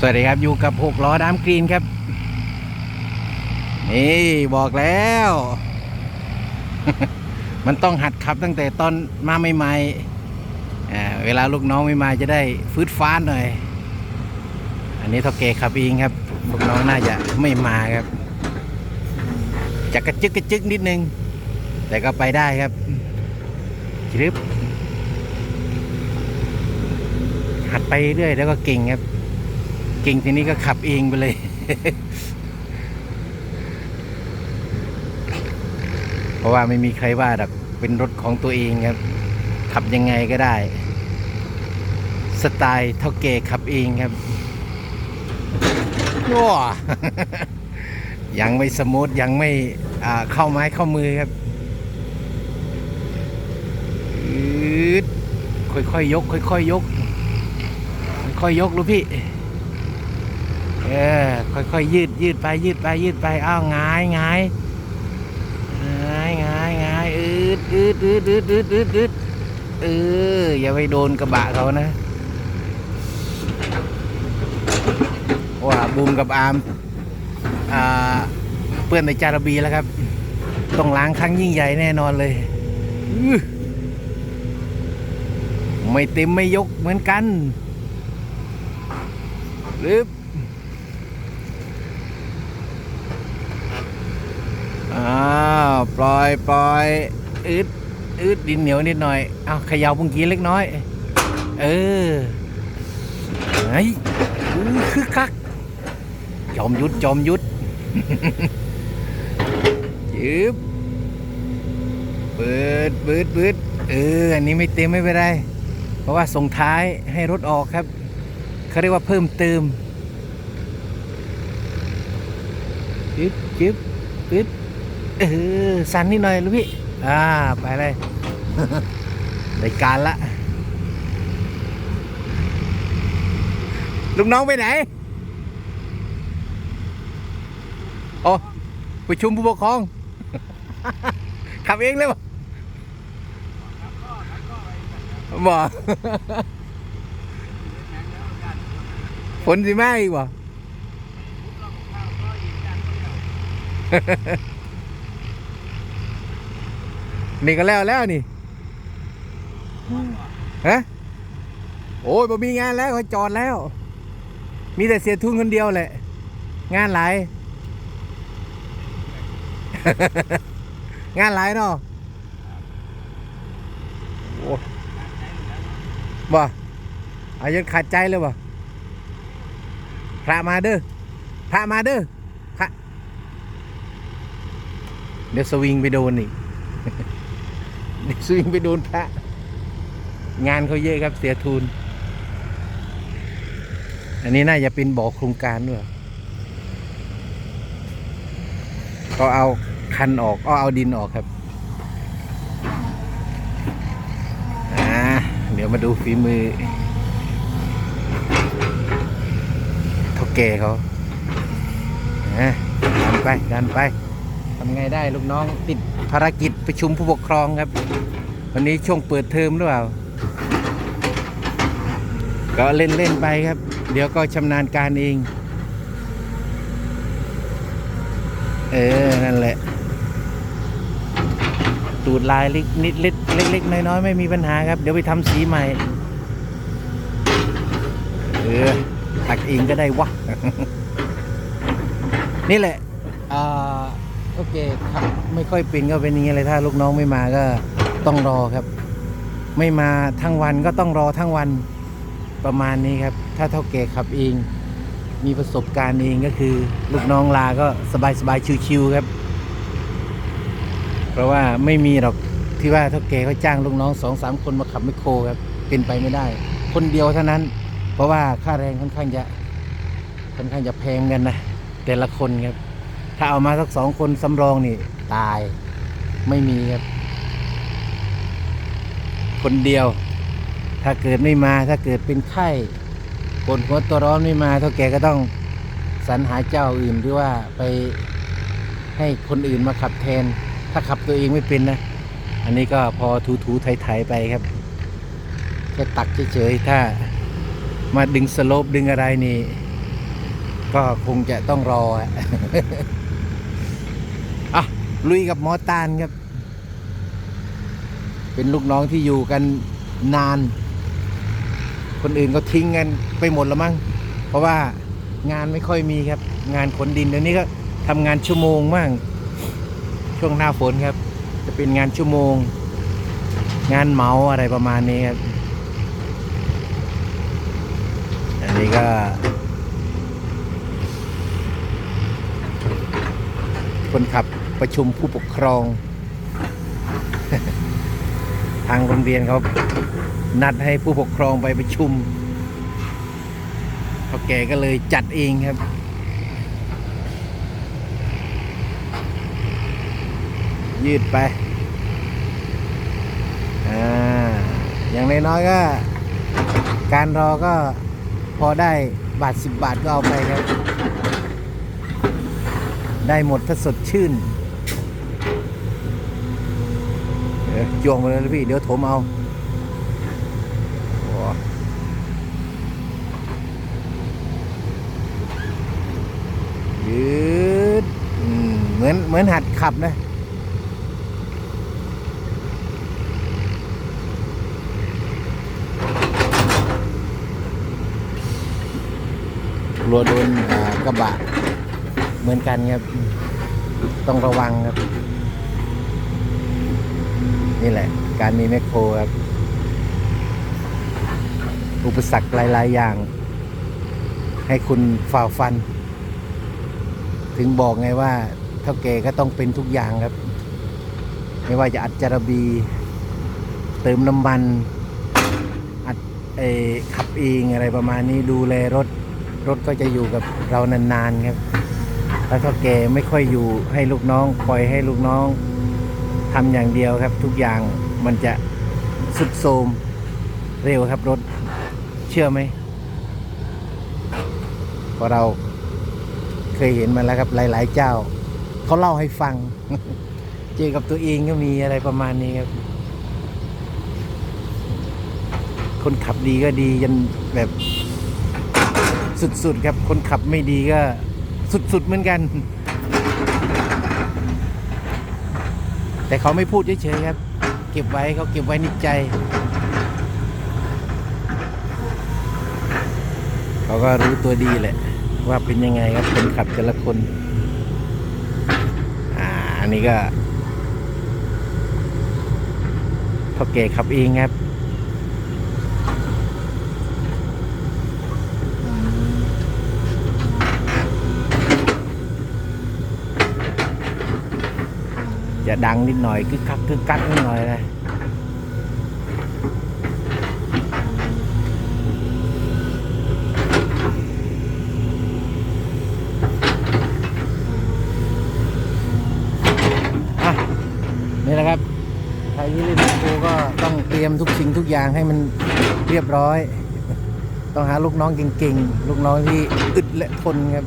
สวัสดีครับอยู่กับหกล้อดามกรีนครับ นี่บอกแล้ว มันต้องหัดขับตั้งแต่ตอนมาใหม่ๆอ่าเวลาลูกน้องไม่มาจะได้ฟืดฟ้านหน่อย อันนี้ท่าเกขับเองครับ ลูกน้องน่าจะไม่มาครับจะกระจึกกระจึกนิดนึง แต่ก็ไปได้ครับจรึบหัดไปเรื่อยแล้วก็เก่งครับ ก่งทีนี้ก็ขับเองไปเลย เพราะว่าไม่มีใครว่าหรอกเป็นรถของตัวเองครับ ขับยังไงก็ได้ สไตล์เท่าเกขับเองครับว้ายังไม่สมูทยังไม่เข้าไม้เข้ามือครับค่อยๆยก ค่อยๆยก ค่อยๆยกลูกพี่ เออค่อยๆยืดยืดไปยืดไปยืดไปอ้าวงายงายงายงายงายอืดอืดอืดอืดอืดอืดอืดเอออย่าไปโดนกระบะเขานะว่าบูมกับอาร์มอ่าเปื้อนในจาระบีแล้วครับ ต้องล้างครั้งยิ่งใหญ่แน่นอนเลยไม่เต็มไม่ยกเหมือนกันหรือาว ปล่อยปล่อยอืดอืดดินเหนียวนิดหน่อยเอาเขย่าพุ่งกี้เล็กน้อย เออเฮ้ยอื้อคักจอมยุดจอมยุดยืบเปิดเปิดเปิดเอออันนี้ไม่เต็มไม่เป็นไรเพราะว่าส่งท้ายให้รถออกครับเขาเรียกว่าเพิ่มเติมจึ๊บจึ๊บปึ๊ด เออสั่นนิดหน่อยลูกพี่อ่าไปเลยได้การละลูกน้องไปไหนโอ้ประชุมผู้ปกครองขับเองเลยบ่บ่ฝนสิมาอีกบ่ นี่ก็แล้วแล้วนี่ฮะโอ้ยบ่มีงานแล้วเขาจอดแล้ว มีแต่เสียทุนคนเดียวแหละ งานหลาย งานหลายเนาะโอ้บ่อายังขาดใจเลยบ่พระมาเด้อพระมาเด้อพระเดี๋ยวสวิงไปโดนอีก เดี๋ยวสวิงไปโดนพระ งานเขาเยอะครับเสียทุน อันนี้น่าจะเป็นบ่อโครงการด้วยก็เอาคันออกก็เอาดินออกครับเดี๋ยวมาดูฝีมือเท่าแก่เขาอะดันไปดันไป ทำไงได้ลูกน้องติดภารกิจประชุมผู้ปกครองครับ วันนี้ช่วงเปิดเทอมหรือเปล่า ก็เล่นเล่นๆไปครับ เดี๋ยวก็ชำนาญการเอง เออ นั่นแหละ ตูดลายเล็กนิดเล็กเล็กๆน้อยๆไม่มีปัญหาครับ เดี๋ยวไปทำสีใหม่ เออตักเองก็ได้วะ นี่แหละอ่าโอเคครับไม่ค่อยเป็นก็เป็นอย่างนี้เลยถ้าลูกน้องไม่มาก็ต้องรอครับ ไม่มาทั้งวันก็ต้องรอทั้งวันประมาณนี้ครับ ถ้าเท่าแกขับเอง มีประสบการณ์เองก็คือ ลูกน้องลาก็สบายสบายๆชิวๆครับ เพราะว่าไม่มีหรอกที่ว่าเท่าแกเขาจ้างลูกน้องสองสามคนมาขับไมโครครับเป็นไปไม่ได้ คนเดียวเท่านั้น เพราะว่าค่าแรงค่อนข้างจะค่อนข้างจะแพงกันนะแต่ละคนครับ ถ้าเอามาสักสองคนสำรองนี่ ตายไม่มีครับ คนเดียว ถ้าเกิดไม่มาถ้าเกิดเป็นไข้ปวดหัวตัวร้อนไม่มาเท่าแกก็ต้องสรรหาเจ้าอื่นหรือว่าไปให้คนอื่นมาขับแทน ถ้าขับตัวเองไม่เป็นนะ อันนี้ก็พอถูถูไถไถๆไปครับแค่ตักเฉยๆถ้ามาดึงสโลปดึงอะไรนี่ ก็คงจะต้องรออะอะ ลุยกับหมอตาลครับ เป็นลูกน้องที่อยู่กันนาน คนอื่นก็ทิ้งกันไปหมดแล้วมั้ง เพราะว่างานไม่ค่อยมีครับ งานขนดินเดี๋ยวนี้ก็ทำงานชั่วโมงมั่งช่วงหน้าฝนครับ จะเป็นงานชั่วโมง งานเมาอะไรประมาณนี้ครับอันนี้ก็ คนขับ ประชุมผู้ปกครอง ทางโรงเรียนเขานัดให้ผู้ปกครองไปประชุมเขาแกก็เลยจัดเองครับ ยืดไปอ่าอย่างน้อยๆก็ การรอก็พอได้บาทสิบบาทก็เอาไปครับ ได้หมดถ้าสดชื่นเดี๋ยว จวงไปเลยพี่ เดี๋ยวถมเอาอยืดอืมเหมือนเหมือนหัดขับนะกลัวโดนกระบะเหมือนกันครับ ต้องระวังครับ นี่แหละ การมีแมคโครครับ อุปสรรคหลาย ๆ อย่าง ให้คุณฝ่าฟัน ถึงบอกไงว่าเท่าแก่ก็ต้องเป็นทุกอย่างครับ ไม่ว่าจะอัดจารบี เติมน้ำมัน อัดเอขับเองอะไรประมาณนี้ดูแลรถ รถก็จะอยู่กับเรานาน ๆ ครับแล้วก็แกไม่ค่อยอยู่ให้ลูกน้องปล่อยให้ลูกน้อง ทำอย่างเดียวครับ ทุกอย่างมันจะสุดโทมเร็วครับรถเชื่อไหมเพราะเราเคยเห็นมาแล้วครับหลาย ๆ เจ้า เขาเล่าให้ฟัง เจอกับตัวเองก็มีอะไรประมาณนี้ครับ คนขับดีก็ดีจนแบบสุด ๆ ครับ คนขับไม่ดีก็สุด ๆ เหมือนกัน แต่เขาไม่พูดเฉยๆครับ เก็บไว้เขาเก็บไว้ในใจ เขาก็รู้ตัวดีแหละ ว่าเป็นยังไงครับคนขับแต่ละคน อ่าอันนี้ก็พ่อเก๋ขับเองครับ จะดังนิดหน่อยกึกกักกึกกักนิดหน่อยนะอะนี่แหละครับใครที่เล่นโกก็ต้องเตรียมทุกสิ่งทุกอย่างให้มันเรียบร้อย ต้องหาลูกน้องเก่งๆ ลูกน้องที่อึดและทนครับ